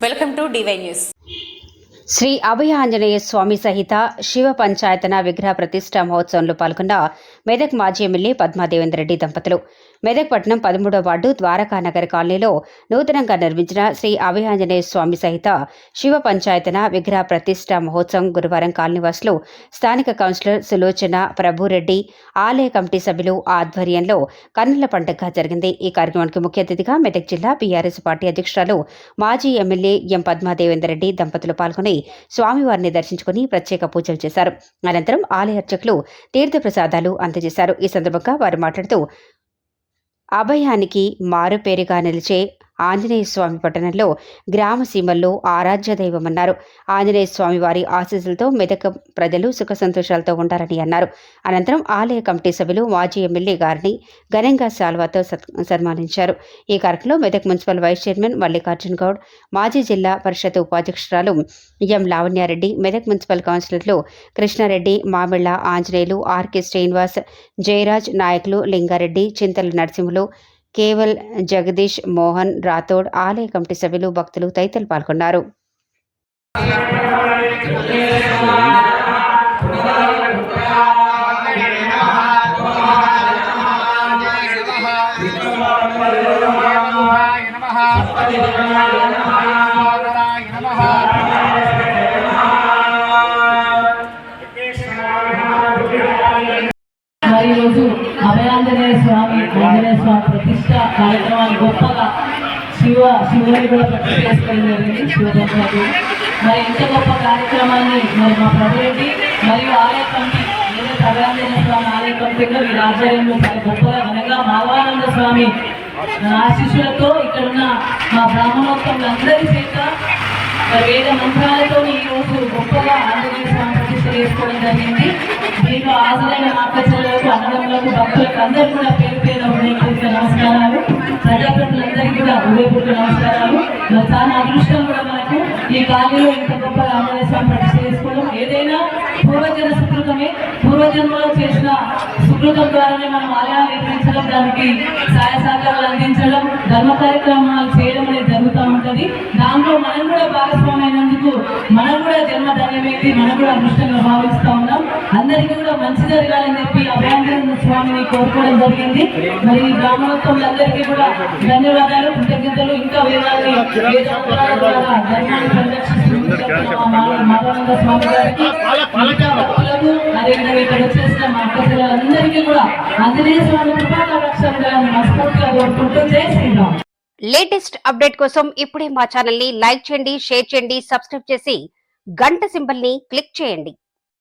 Welcome to DY news Shri Abhaya Anjaneya స్వామి సహిత శివ పంచాయతన విగ్రహ ప్రతిష్ఠా మహోత్సవంలో పాల్గొన్న మెదక్ మాజీ ఎమ్మెల్యే పద్మాదేవేంద్రరెడ్డి దంపతులు. మెదక్ పట్టణం పదమూడవ వార్డు ద్వారకా నగర్ కాలనీలో నూతనంగా నిర్మించిన శ్రీ అభయ ఆంజనేయ స్వామి సహిత శివ పంచాయతన విగ్రహ ప్రతిష్ఠా మహోత్సవం గురువారం కాలనీవాసులు స్థానిక కౌన్సిలర్ సులోచన ప్రభురెడ్డి ఆలయ కమిటీ సభ్యులు ఆధ్వర్యంలో కన్నుల పండుగగా జరిగింది. ఈ కార్యక్రమానికి ముఖ్య అతిథిగా మెదక్ జిల్లా బీఆర్ఎస్ పార్టీ అధ్యక్షురాలు మాజీ ఎమ్మెల్యే ఎం పద్మాదేవేందర్ రెడ్డి దంపతులు పాల్గొని స్వామివారిని దర్శించుకుని ప్రత్యేక పూజలు చేశారు. అనంతరం ఆలయ అర్చకులు తీర్థప్రసాదాలు అందజేశారు. ఈ సందర్భంగా వారు మాట్లాడుతూ అభయానికి మారుపేరుగా నిలిచే ఆంజనేయ స్వామి పట్టణంలో గ్రామ సీమల్లో ఆరాధ్య దైవమన్నారు ఆంజనేయ స్వామి వారి ఆశీస్సులతో మెదక్ ప్రజలు సుఖ సంతోషాలతో ఉంటారని అన్నారు. అనంతరం ఆలయ కమిటీ సభ్యులు మాజీ ఎమ్మెల్యే గారిని ఘనంగా శాల్వాతో సత్- సన్మానించారు. ఈ కార్యక్రమంలో Medak municipal vice chairman Mallikarjun Goud మాజీ జిల్లా పరిషత్ ఉపాధ్యక్షురాలు ఎం లావణ్యారెడ్డి మెదక్ మున్సిపల్ కౌన్సిలర్లు కృష్ణారెడ్డి మామిళ్ళ ఆంజనేయులు ఆర్కే శ్రీనివాస్ జయరాజ్ నాయకులు లింగారెడ్డి చింతల నరసింహులు కేవల్ జగదీష్ మోహన్ రాథోడ్ ఆలయ కమిటీ సభ్యులు భక్తులు తదితరులు పాల్గొన్నారు. మరి ఈరోజు అభయాంజనేయ స్వామి ఆంజనేయ స్వామి ప్రతిష్ట కార్యక్రమాన్ని గొప్పగా శివ శివుని కూడా ప్రతిష్ట చేసుకోవడం జరిగింది మరి ఇంత గొప్ప కార్యక్రమాన్ని మరి మా ప్రభురెడ్డి మరియు ఆలయ కమిటీ ఏదైతే అభయాంజనేయ స్వామి ఆలయ కమిటీలో వీరి ఆధ్వర్యంలో చాలా గొప్పగా ఘనంగా మాధవానంద స్వామి ఆశీస్సులతో ఇక్కడ ఉన్న మా బ్రాహ్మణోత్సవం చేత వేద మంత్రాలతో ఈ రోజు గొప్పగా ఆంజనేయ స్వామి చేసుకోవడం జరిగింది దీంట్లో హాజరైన మా అక్క చెల్లెలకు అన్నదమ్ములకు భక్తులకు అందరూ కూడా పేరు పేరు హృదయపూర్వక నమస్కారాలు. ప్రజాప్రతినిధులందరికీ కూడా హృదయపూర్వక నమస్కారాలు. చాలా అదృష్టం కూడా మనకు ఈ కాలనీలో ఇంత గొప్ప ఆంజనేయ స్వామి ప్రతిష్ట చేసుకోవడం. ఏదైనా పూర్వజన సుకృతమే. పూర్వజన్మలో చేసిన సుకృతం ద్వారానే మనం ఆలయాలు నిర్మించడం దానికి సహాయ సహకారాలు అందించడం ధర్మ కార్యక్రమాలు చేయడం అనేది జరుగుతూ ఉంటుంది. దాంట్లో మనం కూడా భాగస్వామైనందుకు మనం కూడా జన్మ ధన్యమైంది మనం కూడా అదృష్టంగా భావిస్తూ ఉన్నాం. అందరికీ కూడా మంచి జరగాలని చెప్పి అభయాంజన స్వామిని కోరుకోవడం జరిగింది. మరి ఈ కూడా ధన్యవాదాలు కృతజ్ఞతలు ఇంకా వేదాలని ధర్మాన్ని పరిరక్షిస్తున్న స్వామి గారికి మిగతా అదేవిధంగా ఇక్కడ వచ్చేసిన మా అక్కలందరికీ కూడా ఆంజనేయ స్వామి కృపా కటాక్షాలను మనస్ఫూర్తిగా కోరుకుంటూ జై శ్రీరామ్. లేటెస్ట్ అప్డేట్ కోసం ఇప్పుడే మా ఛానల్ని లైక్ చేయండి షేర్ చేయండి సబ్స్క్రైబ్ చేసి గంట సింబల్ని క్లిక్ చేయండి.